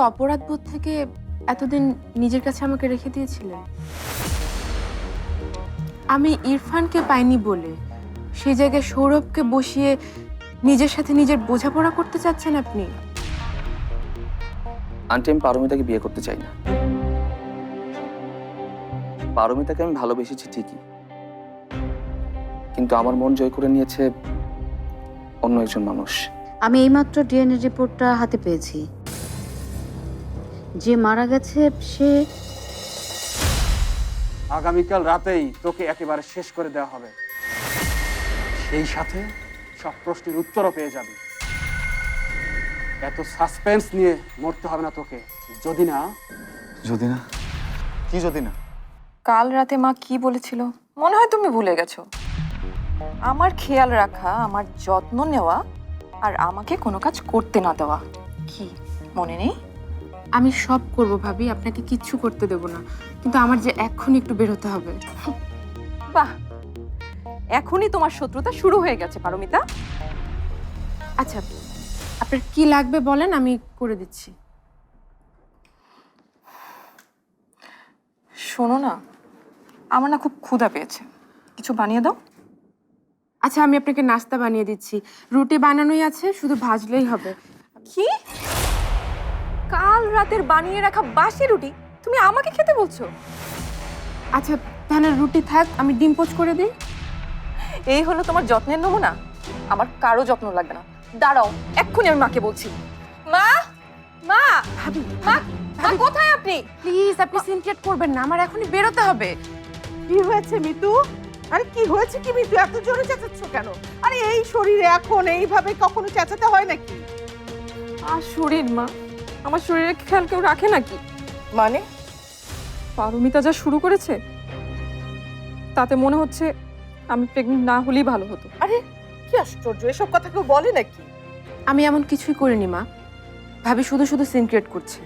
অপরাধ বোধ থেকে এতদিন নিজের কাছে আমাকে রেখে দিয়েছিলেন আমি ইরফানকে পাইনি বলে। সেই জায়গায় সৌরভকে বসিয়ে নিজের সাথে নিজের বোঝাপড়া করতে চাচ্ছেন আপনি? আন্টি আমি পারমিতাকে বিয়ে করতে চাই না। পারমিতাকে আমি ভালোবেসেছি ঠিকই। কিন্তু আমার মন জয় করে নিয়েছে অন্য একজন মানুষ। আমি এইমাত্র ডিএনএ রিপোর্টটা হাতে পেয়েছি। যে মারা গেছে সে আগামীকাল রাতেই তোকে একেবারে শেষ করে দেওয়া হবে। সেই সাথে সব প্রশ্নের উত্তরও পেয়ে যাবি। এত সাসপেন্স নিয়ে মরতে হবে না তোকে। যদি না? যদি না? কি যদি না? কাল রাতে মা কি বলেছিল? মনে হয় তুমি ভুলে গেছো। আমার খেয়াল রাখা আমার যত্ন নেওয়া আর আমাকে কোনো কাজ করতে না দেওয়া। কি? মনে নেই? আমি সব করব ভাবি আপনাকে কিচ্ছু করতে দেব না। কিন্তু আমার যে এক্ষুনি একটু বেরোতে হবে। বাহ! এখনই তোমার শত্রুতা শুরু হয়ে গেছে পারমিতা। আচ্ছা আপনার কি লাগবে বলেন আমি করে দিচ্ছি। শোনো না আমার না খুব ক্ষুধা পেয়েছে। কিছু বানিয়ে দাও। আচ্ছা আমি আপনাকে নাস্তা বানিয়ে দিচ্ছি। রুটি বানানোই আছে শুধু ভাজলেই হবে। কি? কাল রাতের বানিয়ে রাখা বাসি রুটি তুমি আমাকে খেতে বলছো? আচ্ছা তাহলে রুটি থাক আমি ডিম পোচ করে দিই। এই হলো তোমার যত্নের নমুনা? আমার কারও যত্ন লাগবে না। দাঁড়াও এক্ষুনি আমি মাকে বলছি। মা মা ভাবি মা মা কোথায় আপনি? প্লিজ আপনি সিনক্রেট করবেন না আমার এখনই বেরোতে হবে। কি হয়েছে মিতু? আরে কি হয়েছে কি মিতু? এত জোরে চেঁচাচ্ছ কেন? আরে এই শরীরে এখন এইভাবে কখনো চেঁচাতে হয় নাকি? আর শরীর মা। আমার শরীরের খেয়াল কেউ রাখে নাকি? মানে? পারমিতা যা শুরু করেছে তাতে মনে হচ্ছে আমি প্রেগনেন্ট না হলেই ভালো হতো। আরে কি আশ্চর্য এসব কথা কেউ বলে নাকি? আমি এমন কিছুই করিনি মা। ভাবি শুধু শুধু সিনক্রেট করছে।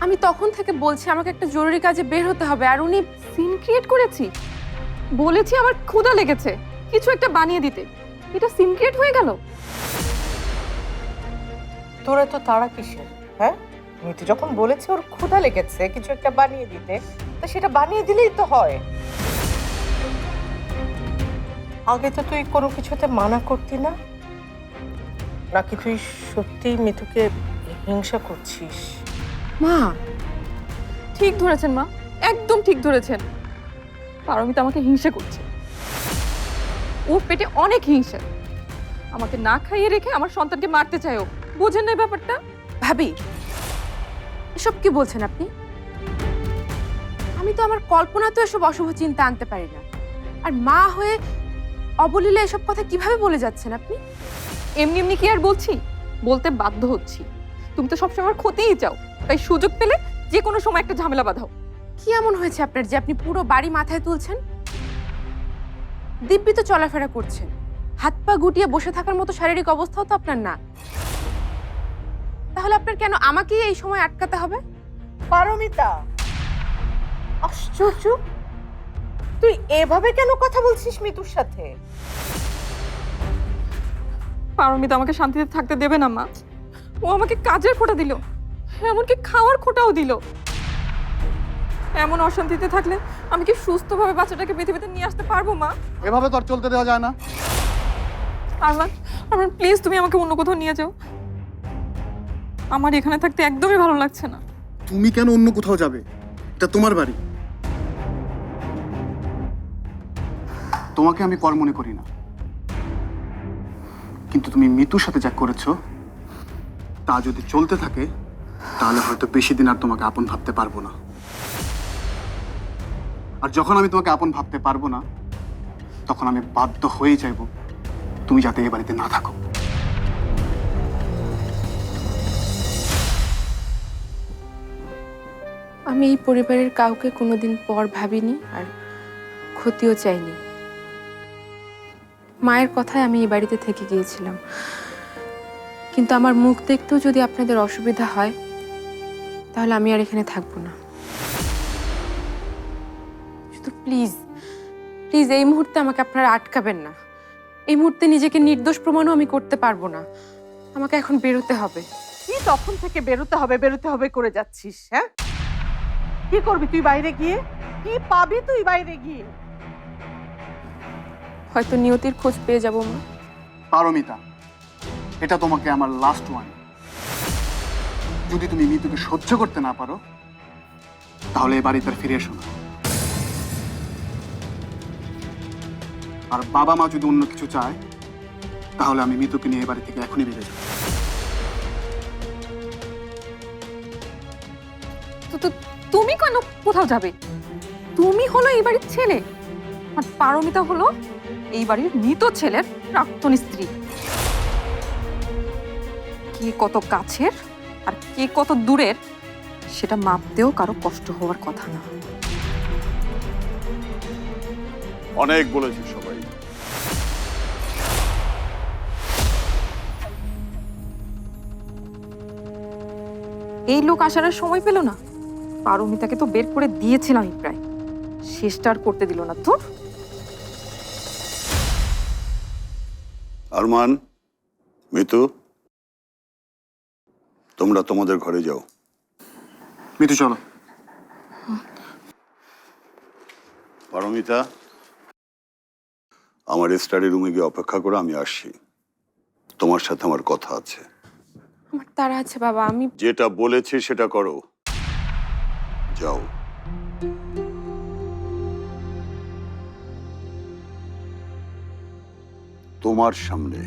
আমি তখন থেকে বলছি আমাকে একটা জরুরি কাজে বের হতে হবে আর উনি সিন ক্রিয়েট করেছি। বলেছি আমার ক্ষুধা লেগেছে কিছু একটা বানিয়ে দিতে। এটা সিন ক্রিয়েট হয়ে গেল? তোরা তো তারা কিসের? হ্যাঁ? মিতু যখন বলেছে, ওর ক্ষুধা লেগেছে, কিছু একটা বানিয়ে দিতে। তা সেটা বানিয়ে দিলেই তো হয়। আগে তো তুই কোনো কিছুতে মানা করতি না? নাকি তুই সত্যিই মিতুকে হিংসা করছিস? মা, ঠিক ধরেছেন মা, একদম ঠিক ধরেছেন। পারমিতা আমাকে হিংসা করছে। ওর পেটে অনেক হিংসা। আমাকে না খাইয়ে রেখে আমার সন্তানকে মারতে চায় ও। বোঝেন না এই ব্যাপারটা? ভাবি এসব কি বলছেন আপনি? আমি তো আমার কল্পনাতেও এসব অশুভ চিন্তা আনতে পারি না। আর মা হয়ে অবলীলে এসব কথা কীভাবে বলে যাচ্ছেন আপনি? এমনি এমনি কি আর বলছি? বলতে বাধ্য হচ্ছি। তুমি তো সবসময় আমার ক্ষতিই চাও তাই সুযোগ পেলে যে কোনো সময় একটা ঝামেলা বাঁধাও। কি এমন হয়েছে আপনার যে আপনি পুরো বাড়ি মাথায় তুলছেন? দিব্যি তো চলাফেরা করছেন হাত পা গুটিয়ে বসে থাকার মতো শারীরিক অবস্থাও তো আপনার না। তাহলে আপনার কেন আমাকেই এই সময় আটকাতে হবে? পারমিতা আশ্চর্য। তুই এভাবে কেন কথা বলছিস মিতুর সাথে? পারমিতা আমাকে শান্তিতে থাকতে দেবে না মা। ও আমাকে কাজের খোটা দিল এমনকি খাওয়ার খোটাও দিল। এমন অশান্তিতে থাকলে আমি কি সুস্থভাবে বাচ্চাটাকে পৃথিবীতে নিয়ে আসতে পারব মা? এভাবে তো আর চলতে দেওয়া যায় না। আরমান আরমান প্লিজ তুমি আমাকে অন্য কোথাও নিয়ে যাও। আমার এখানে থাকতে একদমই ভালো লাগছে না। তুমি কেন অন্য কোথাও যাবে? এটা তোমার বাড়ি। তোমাকে আমি পর মনে করি না। কিন্তু তুমি মিতুর সাথে যা করেছ, তা যদি চলতে থাকে, তাহলে হয়তো বেশি দিন আর তোমাকে আপন ভাবতে পারব না। আর যখন আমি তোমাকে আপন ভাবতে পারব না, তখন আমি বাধ্য হয়ে যাইব তুমি যাতে এ বাড়িতে না থাকো। আমি এই পরিবারের কাউকে কোনোদিন পর ভাবিনি আর ক্ষতিও চাইনি। মায়ের কথায় আমি এই বাড়িতে থেকে গিয়েছিলাম। কিন্তু আমার মুখ দেখতেও যদি আপনাদের অসুবিধা হয়, তাহলে আমি আর এখানে থাকব না। শুধু প্লিজ প্লিজ এই মুহূর্তে আমাকে আপনারা আটকাবেন না। এই মুহূর্তে নিজেকে নির্দোষ প্রমাণও আমি করতে পারব না। আমাকে এখন বেরোতে হবে। তখন থেকে বেরোতে হবে বেরোতে হবে করে যাচ্ছিস হ্যাঁ? কি করবি তুই বাইরে গিয়ে? কি পাবি তুই বাইরে গিয়ে? হয়তো নিয়তির খোঁজ পেয়ে যাব মা। পারমিতা এটা তোমাকে আমার লাস্ট ওয়ান যদি তুমি মিতুকে সহ্য করতে না পারো তাহলে এ বাড়িতে আর ফিরে এসো না। আর বাবা মা যদি অন্য কিছু চায় তাহলে আমি মিতুকে নিয়ে এ বাড়ি থেকে এখনই বেরিয়ে যাব। তো তো তুমি কেন কোথাও যাবে? তুমি হলো এই বাড়ির ছেলে। আর পারমিতা হলো এই বাড়ির মৃত ছেলের প্রাক্তন স্ত্রী। কে কত কাছের আর কে কত দূরের সেটা মাপতেও কারও কষ্ট হওয়ার কথা না। অনেক বলেছি সবাই। এই লোক আসার সময় পেল না। পারমিতাকে তো বের করে দিয়েছিলাম প্রায়। শেষটা আর করতে দিল না তোর আরমান মিতু তোমরা তোমাদের ঘরে যাও। মিতু চলো। পারমিতা আমার স্টাডি রুমে গিয়ে অপেক্ষা করো আমি আসছি। তোমার সাথে আমার কথা আছে। আমার তারা আছে বাবা আমি যেটা বলেছি সেটা করো। যাও তোমার সামনে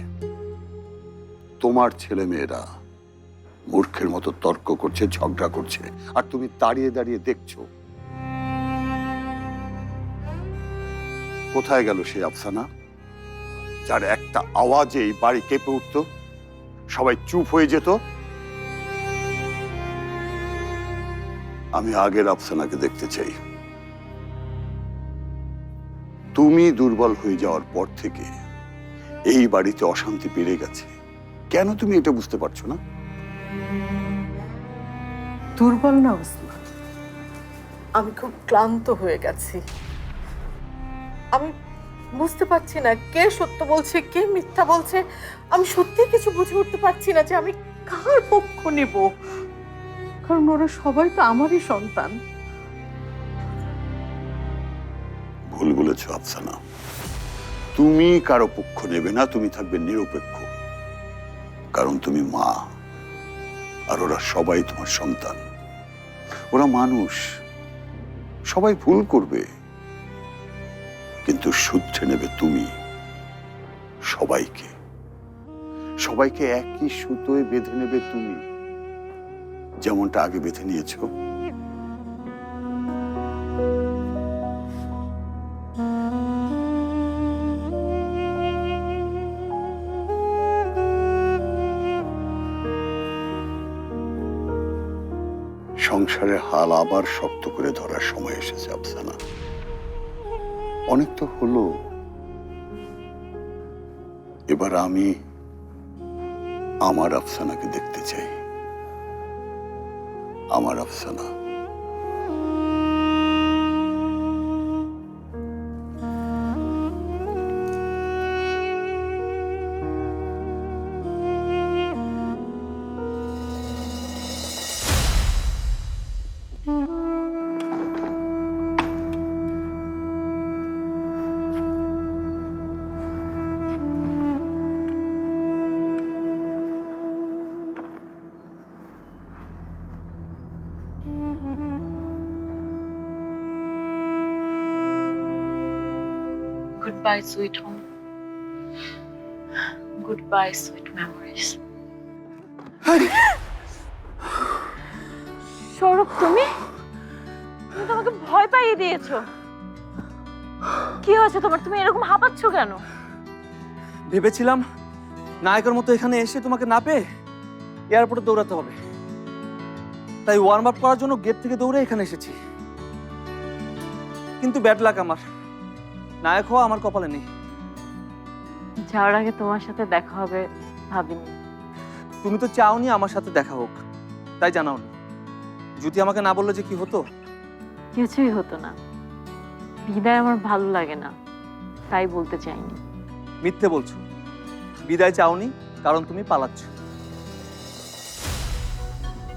তোমার ছেলে মেয়েরা মূর্খের মতো তর্ক করছে, ঝগড়া করছে, আর তুমি দাঁড়িয়ে দাঁড়িয়ে দেখছ। কোথায় গেল সেই আফসানা? যার একটা আওয়াজে এই বাড়ি কেঁপে উঠতো, সবাই চুপ হয়ে যেত আমি আগের আফসানাকে দেখতে চাই। তুমি দুর্বল হয়ে যাওয়ার পর থেকে এই বাড়িতে অশান্তি বেড়ে গেছে। কেন তুমি এটা বুঝতে পারছ না? দুর্বল না আমি খুব ক্লান্ত হয়ে গেছি। আমি বুঝতে পারছি না কে সত্য বলছে, কে মিথ্যা বলছে। আমি সত্যি কিছু বুঝে উঠতে পারছি না যে আমি কার পক্ষ নেব। কারণ ওরা সবাই তো আমারই সন্তান। ভুল বলেছ, আফসানা। তুমি কারও পক্ষ নেবে না, তুমি থাকবে নিরপেক্ষ। কারণ তুমি মা, আর ওরা সবাই তোমার সন্তান। ওরা মানুষ, সবাই ভুল করবে। কিন্তু শুদ্ধে নেবে তুমি সবাইকে। সবাইকে একই সুতোয় বেঁধে নেবে তুমি। যেমনটা আগে বেঁধে নিয়েছো। সংসারের হাল আবার শক্ত করে ধরার সময় এসেছে, আফসানা। অনেক তো হলো। এবার আমি আমার আফসানাকে দেখতে চাই। আমার Afsana Goodbye, sweet home. Goodbye, sweet memories. Sourav তুমি? তুমি তো আমাকে ভয় পাইয়ে দিয়েছ। কি হয়েছে তোমার? তুমি এরকম হাঁপাচ্ছ কেন? ভেবেছিলাম নায়কের মতো এখানে এসে তোমাকে না পেয়ে এয়ারপোর্টে দৌড়াতে হবে। তাই ওয়ার্ম আপ করার জন্য গেট থেকে দৌড়ে এখানে এসেছি। কিন্তু ব্যাড লাক আমার। নায়ক হওয়া আমার কপালে নেই। যাওয়ার আগে তোমার সাথে দেখা হবে ভাবিনি। তুমি তো চাওনি আমার সাথে দেখা হোক তাই জানাওনি। যদি আমাকে না বললে যে কি হতো? কিছুই হতো না। বিদায় আমার ভালো লাগে না তাই বলতে চাইনি। মিথ্যে বলছো। বিদায় চাওনি কারণ তুমি পালাচ্ছ।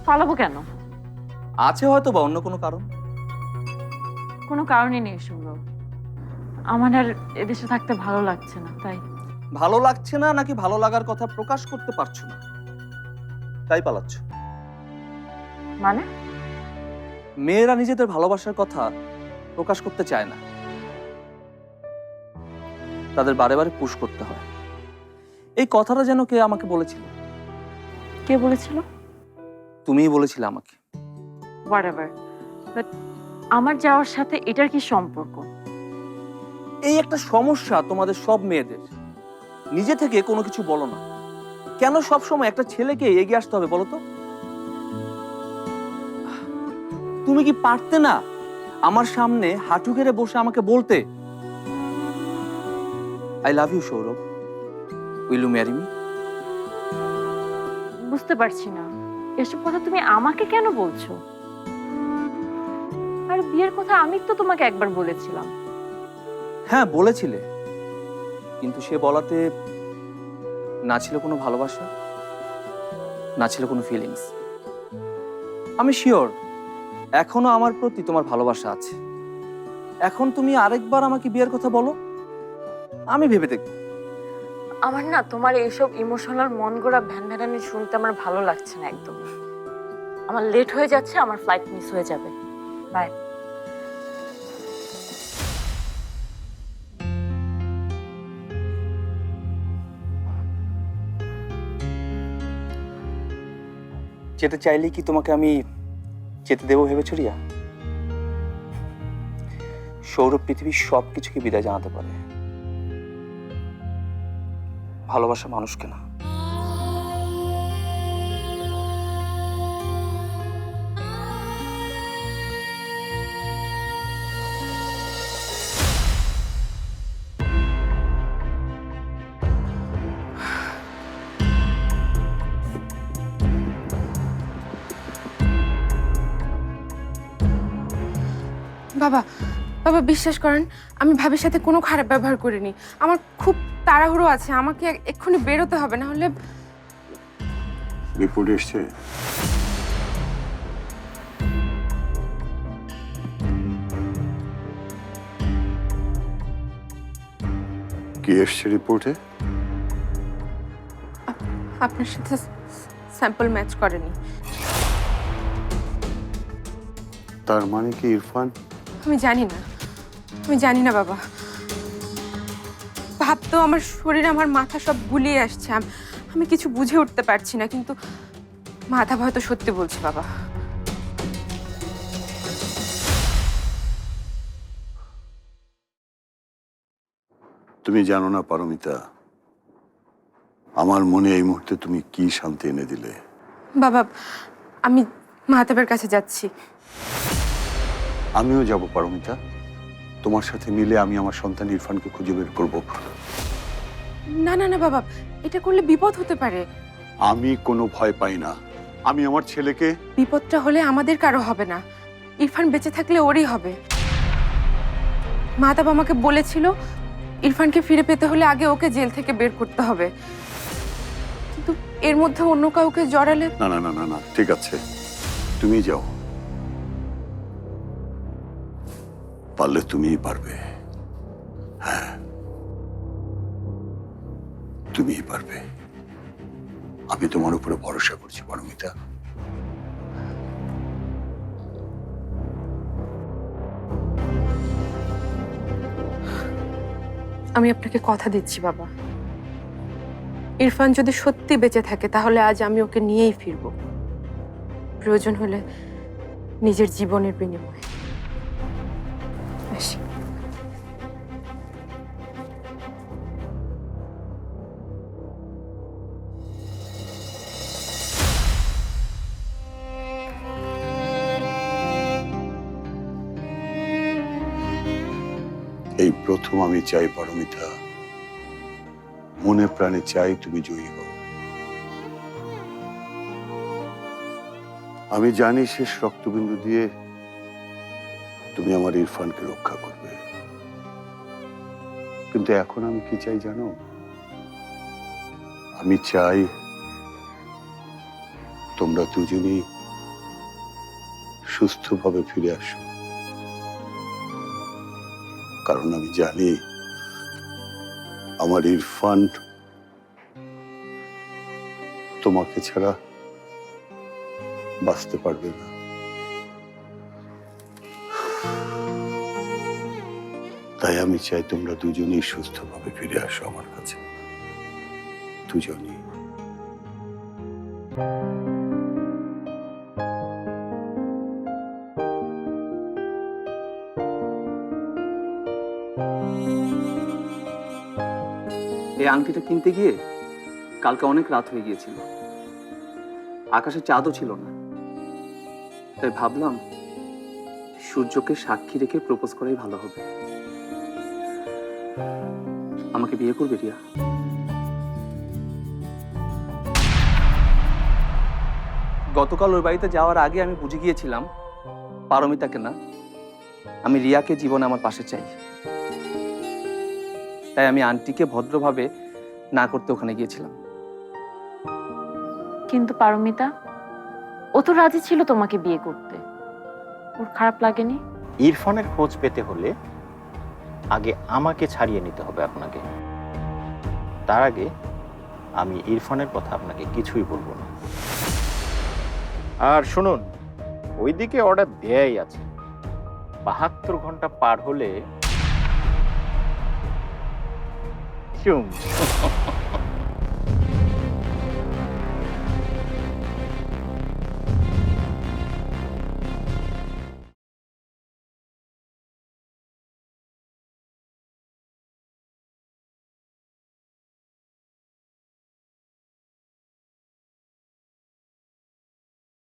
পালাবো কেন? আছে হয়তো বা অন্য কোনো কারণ। কোনো কারণই নেই শুভ্র আমার আর এদেশে থাকতে ভালো লাগছে না তাই। ভালো লাগছে না নাকি ভালো লাগার কথা প্রকাশ করতে পারছ না? তাই পালাচ্ছ। মানে? মেয়েরা নিজেদের ভালোবাসার কথা প্রকাশ করতে চায় না। তাদের বারে বারে পুশ করতে হয়। এই কথাটা যেন কে আমাকে বলেছিল? কে বলেছিল? তুমিই বলেছিলে আমাকে। আমার যাওয়ার সাথে এটার কি সম্পর্ক? এই একটা সমস্যা তোমাদের সব মেয়েদের। নিজে থেকে কোনো কিছু বলো না। কেন সব সময় একটা ছেলেকে এগিয়ে আসতে হবে বলো তো? তুমি কি পারতে না আমার সামনে হাঁটু গেড়ে বসে আমাকে বলতে? I love you Sourav. Will you marry me বুঝতে পারছি না। এসব কথা তুমি আমাকে কেন বলছো? আর বিয়ের কথা আমি তো তোমাকে একবার বলেছিলাম। হ্যাঁ বলেছিলে। কিন্তু সে বলাতে না ছিল কোনো ভালোবাসা, না ছিল কোনো ফিলিংস আমি শিওর এখনও আমার প্রতি তোমার ভালোবাসা আছে। এখন তুমি আরেকবার আমাকে বিয়ের কথা বলো, আমি ভেবে দেখব। আমার না তোমার এইসব ইমোশনাল মন গড়া ভ্যান ভ্যানানি শুনতে আমার ভালো লাগছে না একদম আমার লেট হয়ে যাচ্ছে, আমার ফ্লাইট মিস হয়ে যাবে। বাই যেতে চাইলে কি তোমাকে আমি যেতে দেবো ভেবেছো রিয়া? সৌরভ পৃথিবীর সব কিছুকে বিদায় জানাতে পারে। ভালোবাসা মানুষকে না। বাবা বাবা বিশ্বাস করেন আমি ভাবির সাথে কোনো খারাপ ব্যবহার করিনি। আমার খুব তাড়াহুড়ো আছে আমাকে এক্ষুনি বেরোতে হবে না হলে রিপোর্ট এসছে। কি এসছে রিপোর্টে? আপনার সাথে স্যাম্পল ম্যাচ করেনি। তার মানে কি ইরফান? আমি জানি না। আমি জানি না বাবা। ভাবতেও আমার শরীর আমার মাথা সব গুলিয়ে আসছে। আমি কিছু বুঝে উঠতে পারছি না কিন্তু মাথা হয়তো সত্যি বলছে বাবা। তুমি জানো না পারমিতা আমার মনে এই মুহূর্তে তুমি কি শান্তি এনে দিলে? বাবা আমি মাহাতাবের কাছে যাচ্ছি। আমিও যাব পারমিতা। তোমার সাথে মিলে আমি আমার সন্তান ইরফানকে খুঁজে বের করব। না না না বাবা এটা করলে বিপদ হতে পারে। আমি কোনো ভয় পাই না। আমি আমার ছেলেকে বিপদটা হলে আমাদের কারও হবে না। ইরফান বেঁচে থাকলে ওরই হবে। মাহতাব আমাকে বলেছিল ইরফানকে ফিরে পেতে হলে আগে ওকে জেল থেকে বের করতে হবে। কিন্তু এর মধ্যে অন্য কাউকে জড়ালে না না না না না ঠিক আছে। তুমি যাও। পারলে তুমিই পারবে। হ্যাঁ। তুমিই পারবে। আমি তোমার উপরে ভরসা করছি, পারমিতা। আমি আপনাকে কথা দিচ্ছি, বাবা। ইরফান যদি সত্যি বেঁচে থাকে, তাহলে আজ আমি ওকে নিয়েই ফিরব। প্রয়োজন হলে নিজের জীবনের বিনিময়ে। আসি। এই প্রথম আমি চাই পারমিতা। মনে প্রাণে চাই তুমি জয়ী হও। আমি জানি শেষ রক্তবিন্দু দিয়ে আমার ইরফানকে রক্ষা করবে। কিন্তু এখন আমি কি চাই জানো? আমি চাই তোমরা দুজনেই সুস্থভাবে ফিরে আসো। কারণ আমি জানি আমার ইরফান তোমাকে ছাড়া বাঁচতে পারবে না। আমি চাই তোমরা দুজনেই সুস্থভাবে ফিরে আসো আমার কাছে। দুজনেই। এই আংটিটা কিনতে গিয়ে কালকে অনেক রাত হয়ে গিয়েছিল। আকাশে চাঁদও ছিল না। তাই ভাবলাম সূর্যকে সাক্ষী রেখে প্রপোজ করাই ভালো হবে। আমাকে বিয়ে করবে রিয়া। গতকাল ওই বাড়িতে যাওয়ার আগে আমি বুঝে গিয়েছিলাম পারমিতাকে না। আমি রিয়াকে জীবনে আমার পাশে চাই। তাই আমি আন্টিকে ভদ্রভাবে না করতে ওখানে গিয়েছিলাম। কিন্তু পারমিতা ও তো রাজি ছিল তোমাকে বিয়ে করতে। ওর খারাপ লাগেনি? ইরফানের খোঁজ পেতে হলে আগে আমাকে ছাড়িয়ে নিতে হবে আপনাকে। তার আগে আমি ইরফানের কথা আপনাকে কিছুই বলব না। আর শুনুন, ওইদিকে অর্ডার দেয়াই আছে। বাহাত্তর ঘণ্টা পার হলে চুম